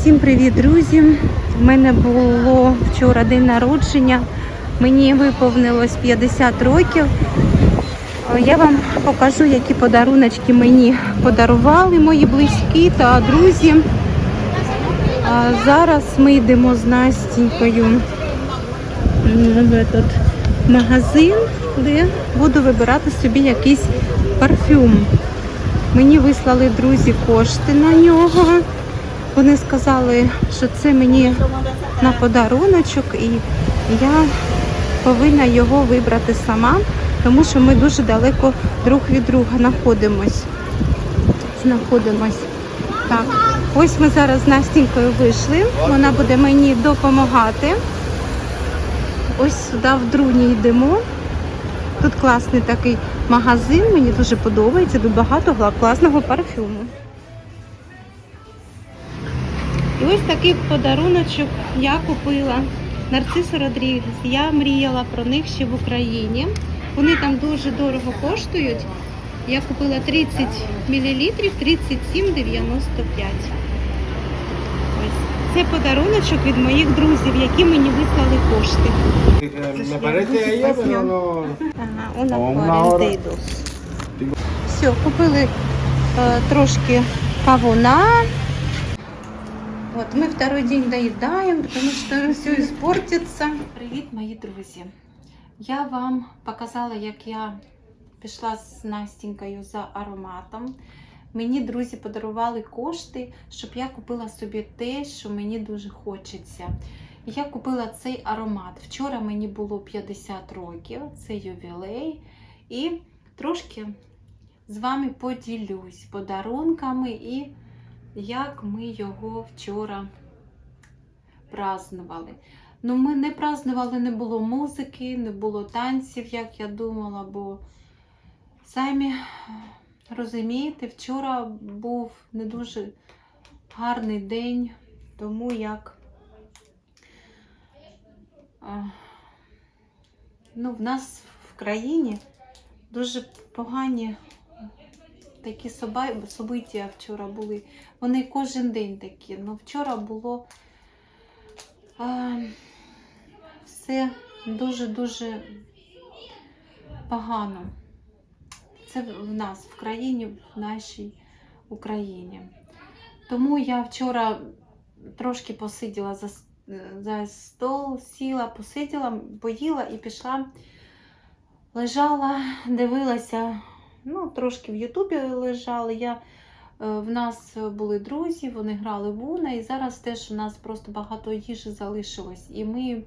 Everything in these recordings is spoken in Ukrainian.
Всім привіт, друзі! У мене було вчора день народження. Мені виповнилось 50 років. Е, Я вам покажу, які подаруночки мені подарували мої близькі та друзі. Зараз ми йдемо з Настінькою в этот магазин, де буду вибирати собі якийсь парфюм. Мені вислали друзі кошти на нього. Вони сказали, що це мені на подаруночок, і я повинна його вибрати сама, тому що ми дуже далеко друг від друга знаходимось. Знаходимось. Так, ось ми зараз з Настінькою вийшли. Вона буде мені допомагати. Ось сюди в Друні йдемо. Тут класний такий магазин, мені дуже подобається, тут багато класного парфюму. Ось такий подаруночок я купила. Нарциса Родрігес. Я мріяла про них ще в Україні. Вони там дуже дорого коштують. Я купила 30 мл 37,95. Ось. Це подаруночок від моїх друзів, які мені вислали кошти. Ага, una А una hora. 42. Все, купили е, трошки кавуна. От, ми второй день доїдаємо, тому що все іспортиться. Привіт, мої друзі. Я вам показала, як я пішла з Настінькою за ароматом. Мені друзі подарували кошти, щоб я купила собі те, що мені дуже хочеться. Я купила цей аромат. Вчора мені було 50 років, це ювілей. І трошки з вами поділюсь подарунками і як ми його вчора празднували. Ну, ми не празднували, не було музики, не було танців, як я думала, бо самі розумієте, вчора був не дуже гарний день, тому як ну, в нас в країні дуже погані такі собиття вчора були. Вони кожен день такі. Ну, вчора було а, все дуже-дуже погано. Це в нас в країні, в нашій Україні. Тому я вчора трошки посиділа за, за стол, сіла, посиділа, поїла і пішла, лежала, дивилася, ну, трошки в Ютубі лежала. Я, е, в нас були друзі, вони грали в Уна, і зараз теж у нас просто багато їжі залишилось. І ми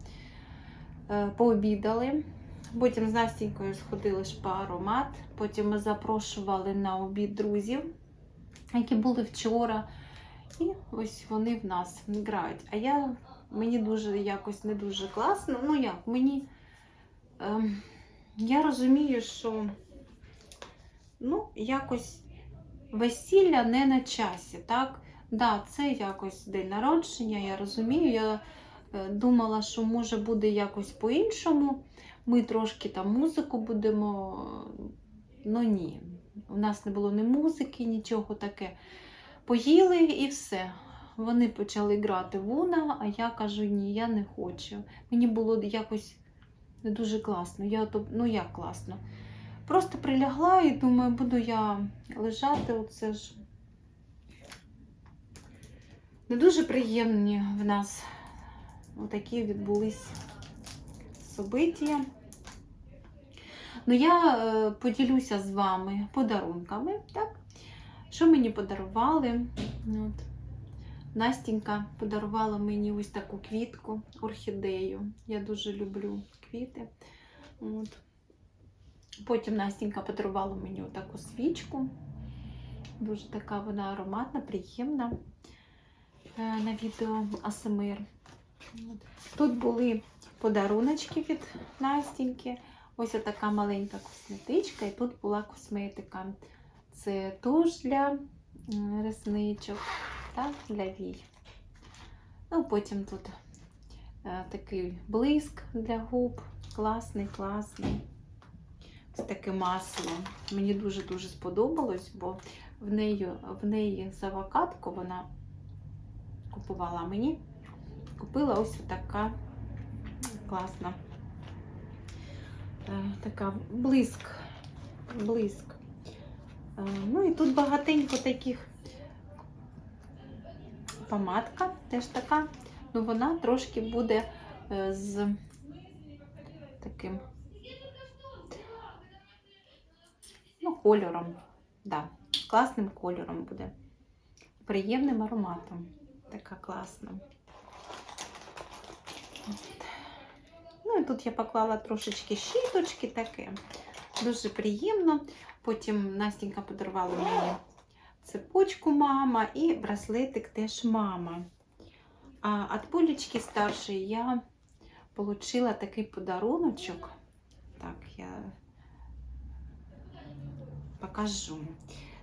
е, пообідали. Потім з Настінькою сходили ж по аромат. Потім ми запрошували на обід друзів, які були вчора. І ось вони в нас грають. А я мені дуже якось не дуже класно. Ну як, мені ем, я розумію, що ну, якось весілля не на часі, так? Да, це якось день народження, я розумію. Я е, думала, що може буде якось по-іншому. Ми трошки там музику будемо. Ну ні. У нас не було ні музики, нічого таке. Поїли і все. Вони почали грати в Уна, а я кажу, ні, я не хочу. Мені було якось не дуже класно. Я, ну як класно. Просто прилягла і думаю, буду я лежати. Оце ж. Не дуже приємні в нас такі відбулись собиття. Ну, я е, поділюся з вами подарунками, так? Що мені подарували? От. Настінька подарувала мені ось таку квітку, орхідею. Я дуже люблю квіти. От. Потім Настінька подарувала мені таку свічку. Дуже така вона ароматна, приємна е, на відео. От. Тут були подаруночки від Настіньки. Ось така маленька косметичка, і тут була косметика. Це туш для ресничок та для вій. Ну, потім тут е, такий блиск для губ. Класний, класний. Ось таке масло. Мені дуже-дуже сподобалось, бо в неї, в неї з авокадко вона купувала. Мені купила ось така класна. Е, Така блиск. Блиск. Е, Ну і тут багатенько таких помадка теж така. Ну вона трошки буде е, з таким кольором. Да, класним кольором буде. Приємним ароматом. Така класна. Ну і тут я поклала трошечки щіточки таке. Дуже приємно. Потім Настенька подарувала мені цепочку мама і браслетик теж мама. А від Полічки старшої я отримала такий подаруночок. Так, я покажу.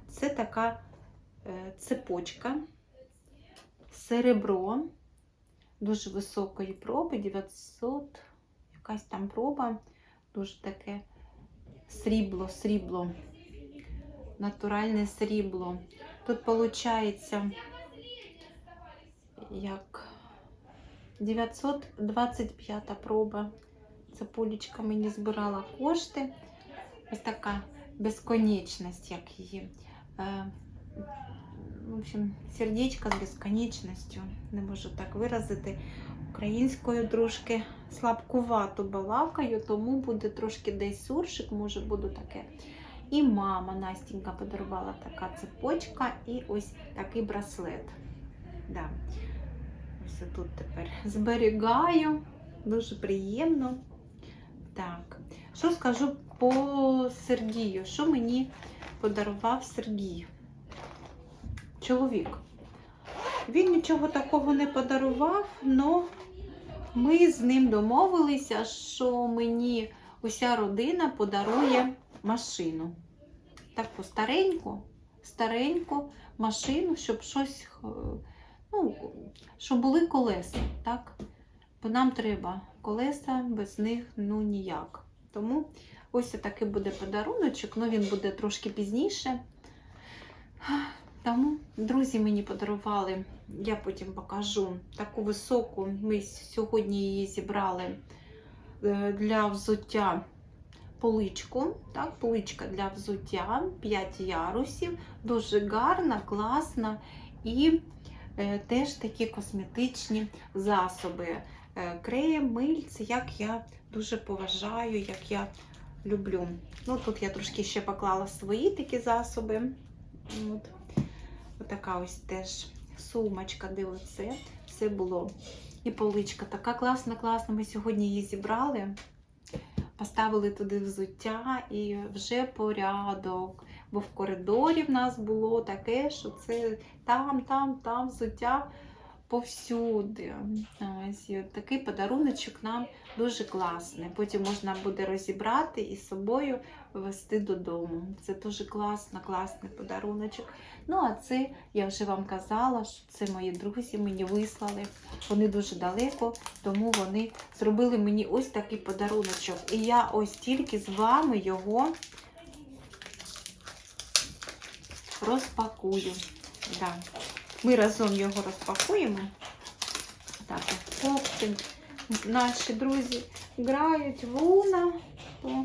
Це така е, цепочка, серебро дуже високої проби, 900, якась там проба, дуже таке срібло, срібло, натуральне срібло. Тут виходить як 925 проба. Цепулечка мені збирала кошти. Ось така безконечність, як її. Е, В общем, сердечко з безконечністю. Не можу так виразити. Українською трошки слабкувато балакаю, тому буде трошки десь суршик, може буду таке. І мама Настінька подарувала така цепочка і ось такий браслет. Да. Ось тут тепер зберігаю. Дуже приємно. Так, що скажу по Сергію? Що мені подарував Сергій? Чоловік. Він нічого такого не подарував, але ми з ним домовилися, що мені уся родина подарує машину. Таку стареньку, стареньку машину, щоб щось, е, ну, щоб були колеса, так? Бо нам треба колеса, без них ну ніяк. Тому ось такий буде подаруночок, ну він буде трошки пізніше. Тому друзі мені подарували, я потім покажу таку високу. Ми сьогодні її зібрали е, для взуття поличку. Так, поличка для взуття, 5 ярусів, дуже гарна, класна і е, теж такі косметичні засоби. Е, крем, мильці, як я дуже поважаю, як я люблю. Ну, Тут я трошки ще поклала свої такі засоби. От. Отака ось теж сумочка, де оце все було. І поличка така класна, класна. Ми сьогодні її зібрали, поставили туди взуття і вже порядок. Бо в коридорі в нас було таке, що це там, там, там взуття повсюди. Ось такий подаруночок нам дуже класний. Потім можна буде розібрати і з собою вести додому. Це дуже класно, класний подаруночок. Ну, а це я вже вам казала, що це мої друзі мені вислали. Вони дуже далеко, тому вони зробили мені ось такий подаруночок. І я ось тільки з вами його розпакую. Да. Ми разом його розпакуємо. Так, хлопці, наші друзі грають в луна, то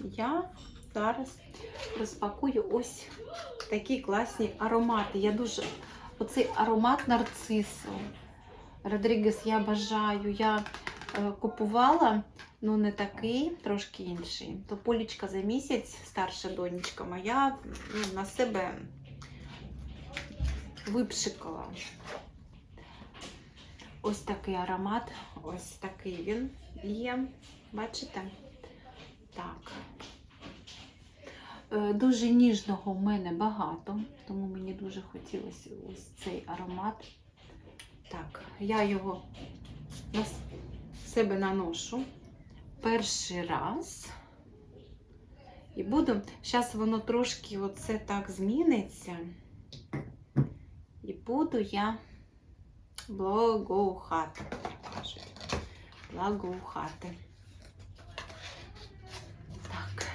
я зараз розпакую ось такі класні аромати. Я дуже оцей аромат нарцису. Родрігес я бажаю. Я е, купувала, ну не такий, трошки інший. То полічка за місяць, старша донечка моя, ну, на себе випшикала. Ось такий аромат, ось такий він є. Бачите? Так. Е, Дуже ніжного в мене багато, тому мені дуже хотілося ось цей аромат. Так, я його на себе наношу перший раз. І буду, зараз воно трошки оце так зміниться. Буду я благоухати. Благоухати. Так.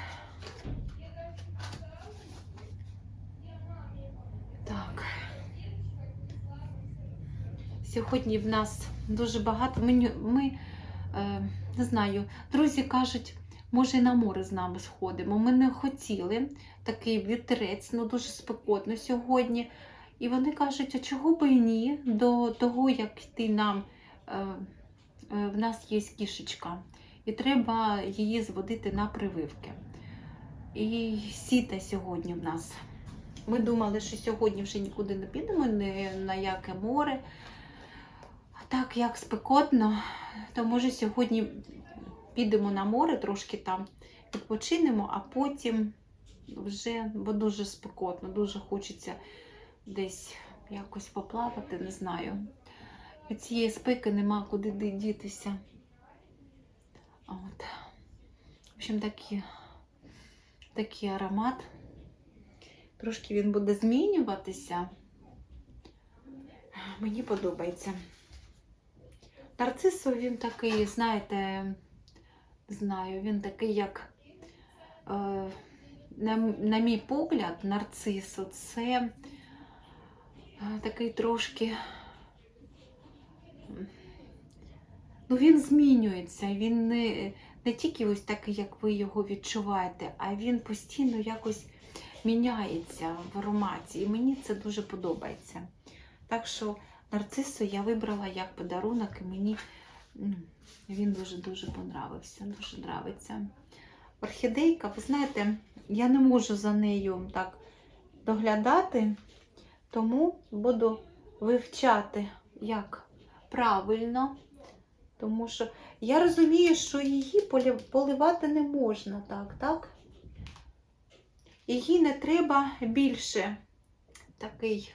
Так. Сьогодні в нас дуже багато. Ми, ми е, не знаю, друзі кажуть, може і на море з нами сходимо. Ми не хотіли такий вітерець, ну дуже спекотно сьогодні. І вони кажуть, а чого би і ні, до того, як йти нам, е, е, в нас є кішечка, і треба її зводити на прививки. І сіта сьогодні в нас. Ми думали, що сьогодні вже нікуди не підемо, ні на яке море. А так як спекотно, то може сьогодні підемо на море, трошки там відпочинемо, а потім вже, бо дуже спекотно, дуже хочеться десь якось поплавати, не знаю. Від цієї спеки нема куди дітися. От. В общем, такі, такий аромат. Трошки він буде змінюватися. Мені подобається. Нарцисо він такий, знаєте, знаю, він такий, як, е, на, на мій погляд, нарцисо це такий трошки. Ну, він змінюється, він не, не тільки ось такий, як ви його відчуваєте, а він постійно якось міняється в ароматі. І мені це дуже подобається. Так що нарцису я вибрала як подарунок, і мені він дуже-дуже понравився. Дуже нравиться. Орхідейка, ви знаєте, я не можу за нею так доглядати, тому буду вивчати, як правильно. Тому що я розумію, що її поливати не можна так, так? Її не треба більше такий,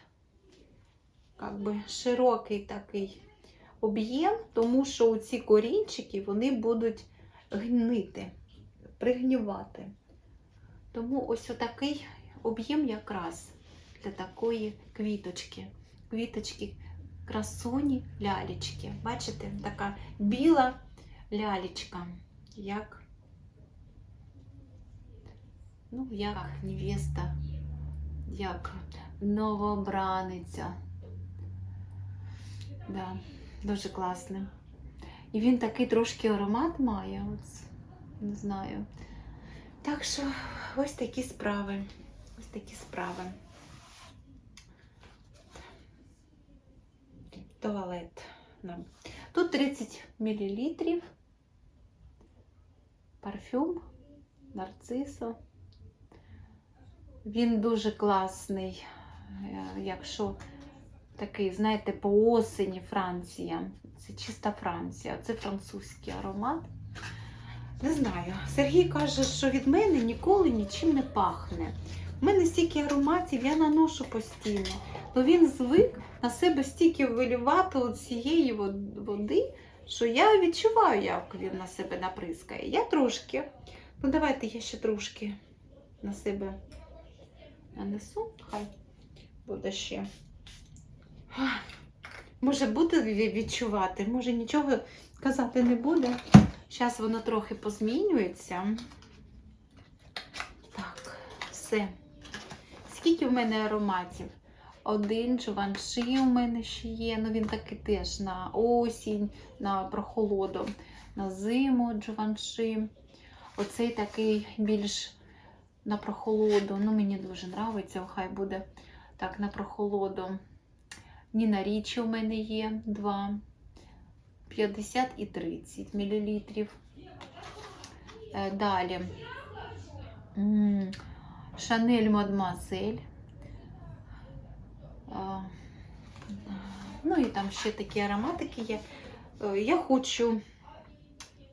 як би, широкий такий об'єм, тому що ці корінчики вони будуть гнити, пригнівати. Тому ось отакий об'єм якраз для такої квіточки. Квіточки красуні лялечки. Бачите, така біла лялечка, як, ну, як невеста, як новобраниця. Да, дуже класний. І він такий трошки аромат має, не знаю. Так що ось такі справи. Ось такі справи. Туалет. Тут 30 мл. Парфюм, нарцисо. Він дуже класний, е, якщо такий, знаєте, по осені Франція. Це чиста Франція, це французький аромат. Не знаю. Сергій каже, що від мене ніколи нічим не пахне. У мене стільки ароматів, я наношу постійно. То він звик на себе стільки вилівати от цієї води, що я відчуваю, як він на себе наприскає. Я трошки. Ну, давайте я ще трошки на себе нанесу. Хай буде ще. Може буде відчувати, може нічого казати не буде. Зараз воно трохи позмінюється. Так, все. Скільки в мене ароматів? Один Джованши у мене ще є. Ну він такий теж на осінь, на прохолоду, на зиму Джованши. Оцей такий більш на прохолоду. Ну, мені дуже подобається, хай буде так на прохолоду. Ніна Річі у мене є два. 50 і 30 мл. Далі. М, Шанель Мадемуазель. Ну і там ще такі ароматики є. Е, Я хочу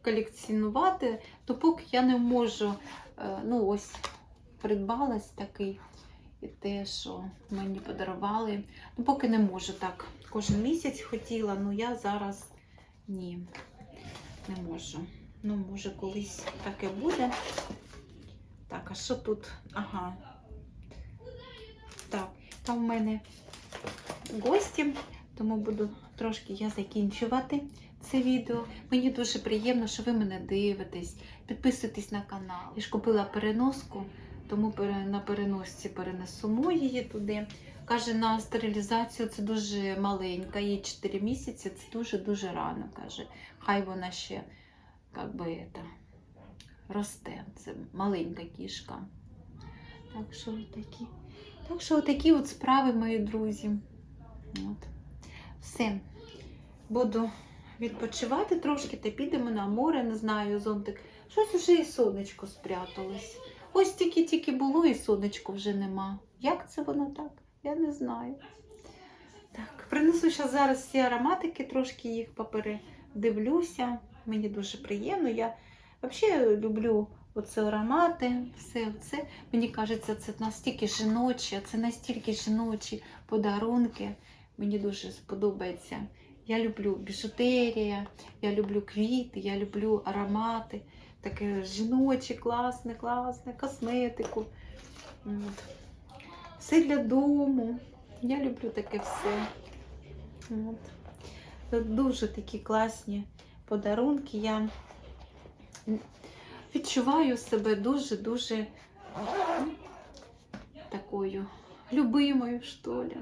колекціонувати, то поки я не можу, е, ну ось придбалась такий, і те, що мені подарували. Ну, поки не можу так. Кожен місяць хотіла, ну я зараз ні, не можу. Ну, може, колись таке буде. Так, а що тут? Ага. Так, там в мене гості, тому буду трошки я закінчувати це відео. Мені дуже приємно, що ви мене дивитесь. Підписуйтесь на канал. Я ж купила переноску, тому на переносці перенесемо її туди. Каже, на стерилізацію це дуже маленька, їй 4 місяці, це дуже-дуже рано. Каже, хай вона ще як би, это, росте. Це маленька кішка. Так що такі. Так що такі от справи, мої друзі. От. Все. Буду відпочивати трошки та підемо на море, не знаю, зонтик. Щось вже і сонечко спряталось. Ось тільки-тільки було і сонечко вже нема. Як це воно так? Я не знаю. Так, принесу ще зараз всі ароматики, трошки їх попередивлюся. Мені дуже приємно. Я взагалі люблю оце аромати, все це. Мені кажеться, це настільки жіночі, це настільки жіночі подарунки. Мені дуже сподобається. Я люблю біжутерія, я люблю квіти, я люблю аромати. Таке жіноче, класне, класне, косметику. От. Все для дому. Я люблю таке все. От. Дуже такі класні подарунки. Я відчуваю себе дуже-дуже такою любимою, що ли.